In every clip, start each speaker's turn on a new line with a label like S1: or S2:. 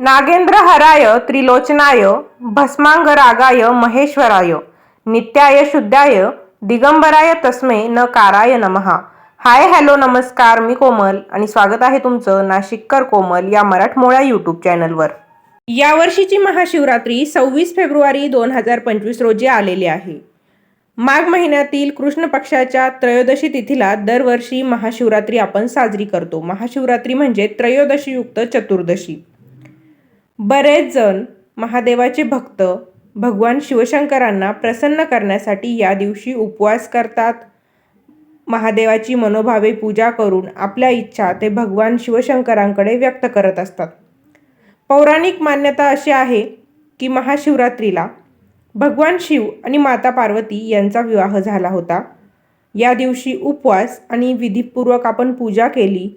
S1: नागेंद्र हराय त्रिलोचनाय भस्मांगरागाय महेश्वराय नित्याय शुद्धाय दिगंबराय तस्मे न काराय नमहा हाय हॅलो नमस्कार मी कोमल आणि स्वागत आहे तुमचं नाशिककर कोमल या मराठमोळ्या यूट्यूब चॅनलवर. यावर्षीची महाशिवरात्री सव्वीस फेब्रुवारी दोन हजार पंचवीस रोजी आलेली आहे. माघ महिन्यातील कृष्ण पक्षाच्या त्रयोदशी तिथीला दरवर्षी महाशिवरात्री आपण साजरी करतो. महाशिवरात्री म्हणजे त्रयोदशीयुक्त चतुर्दशी. बरेच जण महादेवाचे भक्त भगवान शिवशंकरांना प्रसन्न करण्यासाठी या दिवशी उपवास करतात. महादेवाची मनोभावे पूजा करून आपल्या इच्छा ते भगवान शिवशंकरांकडे व्यक्त करत असतात. पौराणिक मान्यता अशी आहे की महाशिवरात्रीला भगवान शिव आणि माता पार्वती यांचा विवाह झाला होता. या दिवशी उपवास आणि विधीपूर्वक आपण पूजा केली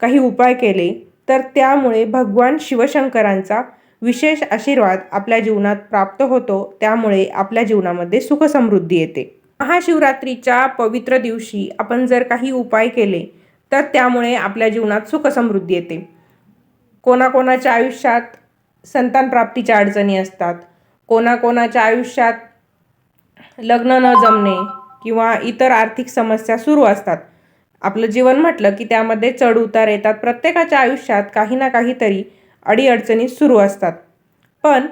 S1: काही उपाय केले तर त्यामुळे भगवान शिवशंकरांचा विशेष आशीर्वाद आपल्या जीवनात प्राप्त होतो त्यामुळे आपल्या जीवनामध्ये सुखसमृद्धी येते. महाशिवरात्रीच्या पवित्र दिवशी आपण जर काही उपाय केले तर त्यामुळे आपल्या जीवनात सुखसमृद्धी येते. कोणाकोणाच्या आयुष्यात संतान प्राप्तीच्या अडचणी असतात कोणाकोणाच्या आयुष्यात लग्न न जमणे किंवा इतर आर्थिक समस्या सुरू असतात. आपलं जीवन म्हटलं की त्यामध्ये चढ उतार येतात. प्रत्येकाच्या आयुष्यात काही ना काहीतरी अडीअडचणी सुरू असतात. पण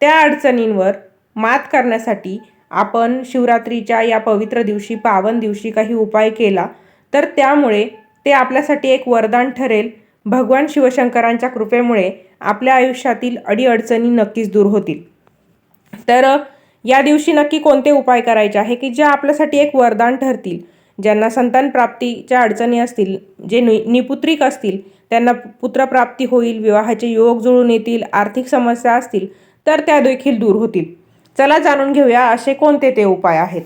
S1: त्या अडचणींवर मात करण्यासाठी आपण शिवरात्रीच्या या पवित्र दिवशी पावन दिवशी काही उपाय केला तर त्यामुळे ते आपल्यासाठी एक वरदान ठरेल. भगवान शिवशंकरांच्या कृपेमुळे आपल्या आयुष्यातील अडीअडचणी नक्कीच दूर होतील. तर या दिवशी नक्की कोणते उपाय करायचे आहे की जे आपल्यासाठी एक वरदान ठरतील? ज्यांना संतान प्राप्तीच्या अडचणी असतील जे नि निपुत्रिक असतील त्यांना पुत्रप्राप्ती होईल विवाहाचे योग जुळून येतील आर्थिक समस्या असतील तर त्या देखील दूर होतील. चला जाणून घेऊया असे कोणते ते उपाय आहेत.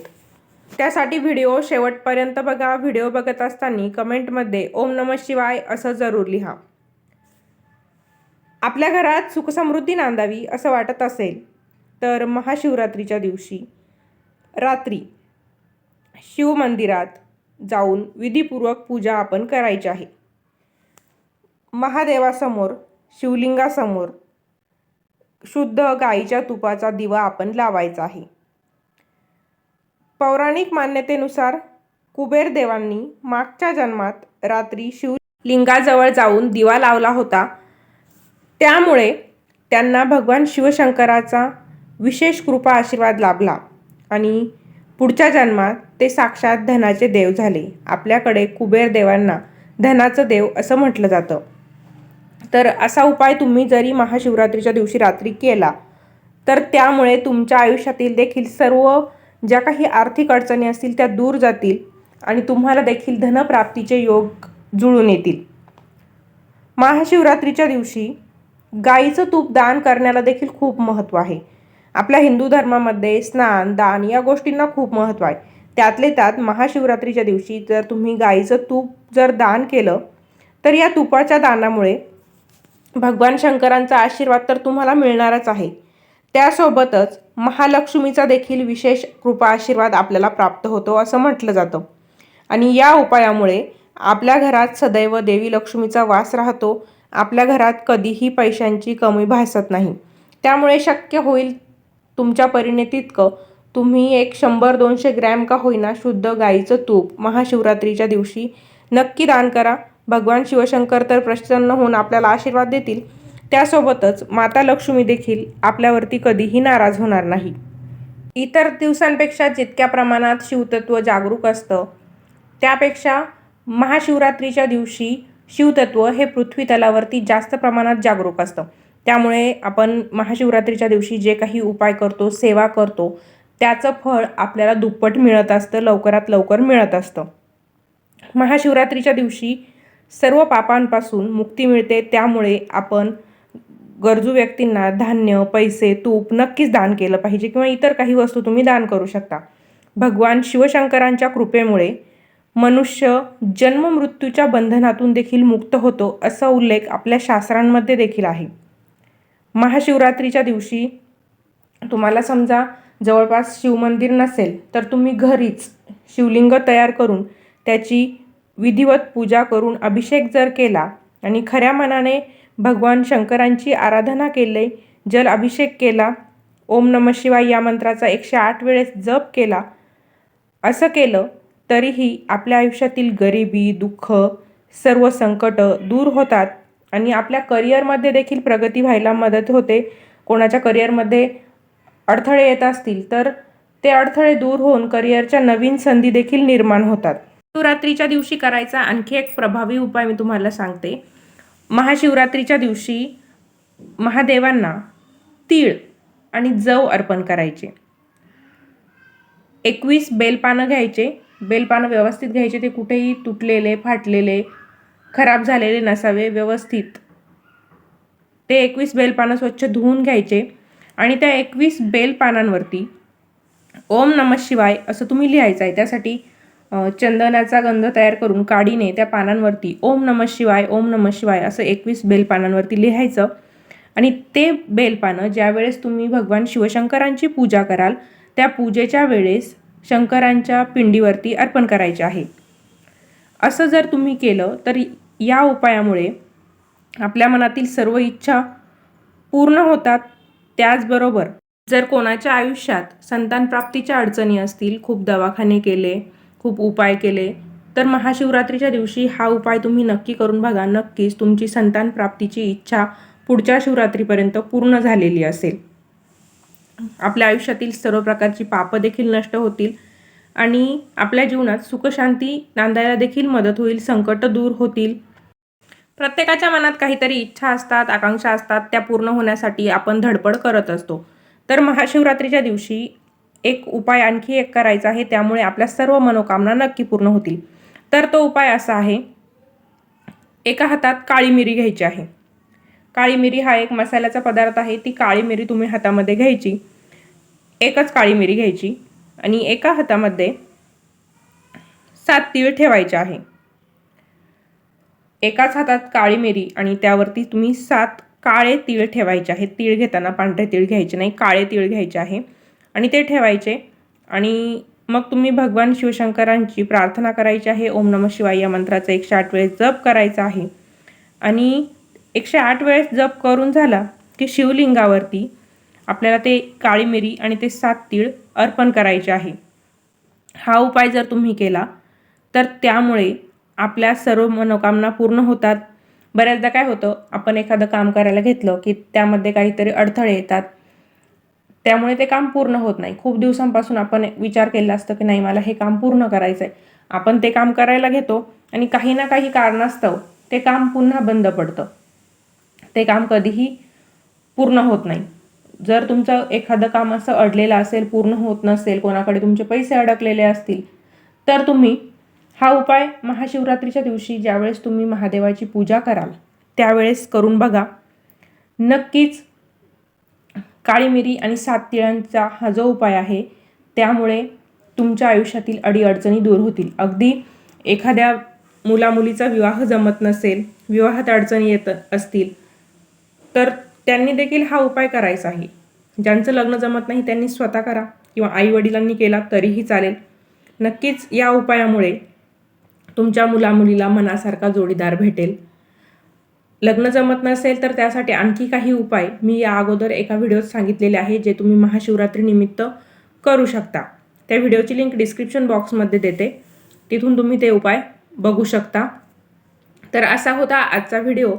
S1: त्यासाठी व्हिडिओ शेवटपर्यंत बघा. व्हिडिओ बघत असताना कमेंटमध्ये ओम नम शिवाय असं जरूर लिहा. आपल्या घरात सुखसमृद्धी नांदावी असं वाटत असेल तर महाशिवरात्रीच्या दिवशी रात्री शिवमंदिरात जाऊन विधीपूर्वक पूजा आपण करायची आहे. महादेवासमोर शिवलिंगासमोर शुद्ध गाईच्या तुपाचा दिवा आपण लावायचा आहे. पौराणिक मान्यतेनुसार कुबेर देवांनी मागच्या जन्मात रात्री शिवलिंगाजवळ जाऊन दिवा लावला होता. त्यामुळे त्यांना भगवान शिवशंकराचा विशेष कृपा आशीर्वाद लाभला आणि पुढच्या जन्मात ते साक्षात धनाचे देव झाले. आपल्याकडे कुबेर देवांना धनाचं देव असं म्हटलं जातं. तर असा उपाय तुम्ही जरी महाशिवरात्रीच्या दिवशी रात्री केला तर त्यामुळे तुमच्या आयुष्यातील देखील सर्व ज्या काही आर्थिक अडचणी असतील त्या दूर जातील आणि तुम्हाला देखील धनप्राप्तीचे योग जुळून येतील. महाशिवरात्रीच्या दिवशी गाईचं तूप दान करण्याला देखील खूप महत्त्व आहे. आपल्या हिंदू धर्मामध्ये स्नान दान या गोष्टींना खूप महत्त्व आहे. त्यातले त्यात महाशिवरात्रीच्या दिवशी जर तुम्ही गाईचं तूप जर दान केलं तर या तुपाच्या दानामुळे भगवान शंकरांचा आशीर्वाद तर तुम्हाला मिळणारच आहे. त्यासोबतच महालक्ष्मीचा देखील विशेष कृपा आशीर्वाद आपल्याला प्राप्त होतो असं म्हटलं जातं. आणि या उपायामुळे आपल्या घरात सदैव देवी लक्ष्मीचा वास राहतो. आपल्या घरात कधीही पैशांची कमी भासत नाही. त्यामुळे शक्य होईल तुमच्या परीने तितकं. तुम्ही एक शंभर दोनशे ग्रॅम का होईना शुद्ध गाईचं तूप महाशिवरात्रीच्या दिवशी नक्की दान करा. भगवान शिवशंकर तर प्रसन्न होऊन आपल्याला आशीर्वाद देतील. त्यासोबतच माता लक्ष्मी देखील आपल्यावरती कधीही नाराज होणार नाही. इतर दिवसांपेक्षा जितक्या प्रमाणात शिवतत्व जागरूक असतं त्यापेक्षा महाशिवरात्रीच्या दिवशी शिवतत्व हे पृथ्वी तलावरती जास्त प्रमाणात जागरूक असतं. त्यामुळे आपण महाशिवरात्रीच्या दिवशी जे काही उपाय करतो सेवा करतो त्याचं फळ आपल्याला दुप्पट मिळत असतं लवकरात लवकर मिळत असतं. महाशिवरात्रीच्या दिवशी सर्व पापांपासून मुक्ती मिळते त्यामुळे आपण गरजू व्यक्तींना धान्य पैसे तूप नक्कीच दान केलं पाहिजे किंवा इतर काही वस्तू तुम्ही दान करू शकता. भगवान शिवशंकरांच्या कृपेमुळे मनुष्य जन्ममृत्यूच्या बंधनातून देखील मुक्त होतो असा उल्लेख आपल्या शास्त्रांमध्ये देखील आहे. महाशिवरात्रीच्या दिवशी तुम्हाला समजा जवळपास शिवमंदिर नसेल तर तुम्ही घरीच शिवलिंग तयार करून त्याची विधिवत पूजा करून अभिषेक जर केला आणि खऱ्या मनाने भगवान शंकरांची आराधना केली जल अभिषेक केला ओम नम शिवाय या मंत्राचा एकशे आठ वेळेस जप केला असं केलं तरीही आपल्या आयुष्यातील गरिबी दुःख सर्व संकट दूर होतात आणि आपल्या करिअरमध्ये देखील प्रगती व्हायला मदत होते. कोणाच्या करिअरमध्ये अडथळे येत असतील तर ते अडथळे दूर होऊन करिअरच्या नवीन संधी देखील निर्माण होतात. शिवरात्रीच्या दिवशी करायचा आणखी एक प्रभावी उपाय मी तुम्हाला सांगते. महाशिवरात्रीच्या दिवशी महादेवांना तीळ आणि जव अर्पण करायचे. एकवीस बेलपानं घ्यायचे. बेलपानं व्यवस्थित घ्यायचे. ते कुठेही तुटलेले फाटलेले खराब झालेले नसावे. व्यवस्थित. ते एकवीस बेलपानं स्वच्छ धुवून घ्यायचे आणि त्या एकवीस बेलपानांवरती ओम नम शिवाय असं तुम्ही लिहायचं आहे. त्यासाठी चंदनाचा गंध तयार करून काडीने त्या पानांवरती ओम नम शिवाय ओम नम शिवाय असं एकवीस बेलपानांवरती लिहायचं. आणि ते बेलपानं ज्यावेळेस तुम्ही भगवान शिवशंकरांची पूजा कराल त्या पूजेच्या वेळेस शंकरांच्या पिंडीवरती अर्पण करायचे आहे. असं जर तुम्ही केलं तर या उपायामुळे आपल्या मनातील सर्व इच्छा पूर्ण होतात. त्याचबरोबर जर कोणाच्या आयुष्यात संतान प्राप्तीच्या अडचणी असतील खूप दवाखाने केले खूप उपाय केले. तर महाशिवरात्रीच्या दिवशी हा उपाय तुम्ही नक्की करून बघा. नक्कीच तुमची संतान प्राप्तीची इच्छा पुढच्या शिवरात्रीपर्यंत पूर्ण झालेली असेल. आपल्या आयुष्यातील सर्व प्रकारची पापं देखील नष्ट होतील आणि आपल्या जीवनात सुखशांती नांदायला देखील मदत होईल संकट दूर होतील. प्रत्येकाच्या मनात काहीतरी इच्छा असतात आकांक्षा असतात त्या पूर्ण होण्यासाठी आपण धडपड करत असतो. तर महाशिवरात्रीच्या दिवशी एक उपाय आणखी एक करायचा आहे त्यामुळे आपल्या सर्व मनोकामना नक्की पूर्ण होतील. तर तो उपाय असा आहे एका हातात काळी मिरी घ्यायची आहे. काळी मिरी हा एक मसाल्याचा पदार्थ आहे ती काळी मिरी तुम्ही हातामध्ये घ्यायची. एकच काळी मिरी घ्यायची आणि एका हातामध्ये सात तीळ ठेवायचे आहे. एकाच हातात काळी मिरी आणि त्यावरती तुम्ही सात काळे तीळ ठेवायचे आहेत तीळ घेताना पांढरे तीळ घ्यायचे नाही काळे तीळ घ्यायचे आहे. आणि ते ठेवायचे. आणि मग तुम्ही भगवान शिवशंकरांची प्रार्थना करायची आहे. ओम नम शिवाय या मंत्राचा एकशे आठ वेळेस जप करायचा आहे. आणि एकशे आठ वेळेस जप करून झाला की शिवलिंगावरती आपल्याला ते काळी मिरी आणि ते सात तीळ अर्पण करायचे आहे. हा उपाय जर तुम्ही केला तर त्यामुळे आपल्या सर्व मनोकामना पूर्ण होतात. बऱ्याचदा काय होतं आपण एखादं काम करायला घेतलं की त्यामध्ये काहीतरी अडथळे येतात. त्यामुळे ते काम पूर्ण होत नाही. खूप दिवसांपासून आपण विचार केला असतं की नाही मला हे काम पूर्ण करायचं आहे आपण ते काम करायला घेतो आणि काही ना काही कारणास्तव ते काम पुन्हा बंद पडतं. ते काम कधीही पूर्ण होत नाही. जर तुमचं एखादं काम असं अडलेलं असेल पूर्ण होत नसेल कोणाकडे तुमचे पैसे अडकलेले असतील तर तुम्ही हा उपाय महाशिवरात्रीच्या दिवशी ज्यावेळेस तुम्ही महादेवाची पूजा कराल त्यावेळेस करून बघा. नक्कीच काळी मिरी आणि सात तिळांचा हा जो उपाय आहे त्यामुळे तुमच्या आयुष्यातील अडीअडचणी दूर होतील. अगदी एखाद्या मुलामुलीचा विवाह जमत नसेल विवाहात अडचणी येत असतील तर त्यांनी देखील हा उपाय करायचा आहे. ज्यांचं लग्न जमत नाही त्यांनी स्वतः करा किंवा आईवडिलांनी केला तरीही चालेल. नक्कीच या उपायामुळे तुमच्या मुलामुलीला मनासारखा जोडीदार भेटेल. लग्न जमत नसेल तर त्यासाठी आणखी काही उपाय मी या अगोदर एका व्हिडिओत सांगितलेले आहे जे तुम्ही महाशिवरात्रीनिमित्त करू शकता. त्या व्हिडिओची लिंक डिस्क्रिप्शन बॉक्समध्ये देते. तिथून तुम्ही ते उपाय बघू शकता. तर असा होता आजचा व्हिडिओ.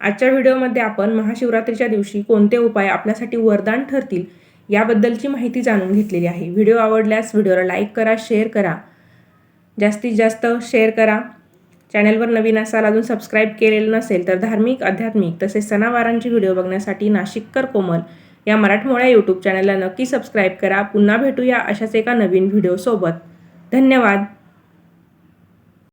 S1: आजच्या व्हिडिओमध्ये आपण महाशिवरात्रीच्या दिवशी कोणते उपाय आपल्यासाठी वरदान ठरतील याबद्दलची माहिती जाणून घेतलेली आहे. व्हिडिओ आवडल्यास व्हिडिओला लाईक करा शेअर करा. जास्तीत जास्त शेअर करा. चॅनलवर नवीन असाल अजून सबस्क्राईब केलेलं नसेल तर धार्मिक आध्यात्मिक तसेच सणावारांची व्हिडिओ बघण्यासाठी नाशिककर कोमल या मराठमोळ्या यूट्यूब चॅनलला नक्की सबस्क्राईब करा. पुन्हा भेटूया अशाच एका नवीन व्हिडिओसोबत धन्यवाद.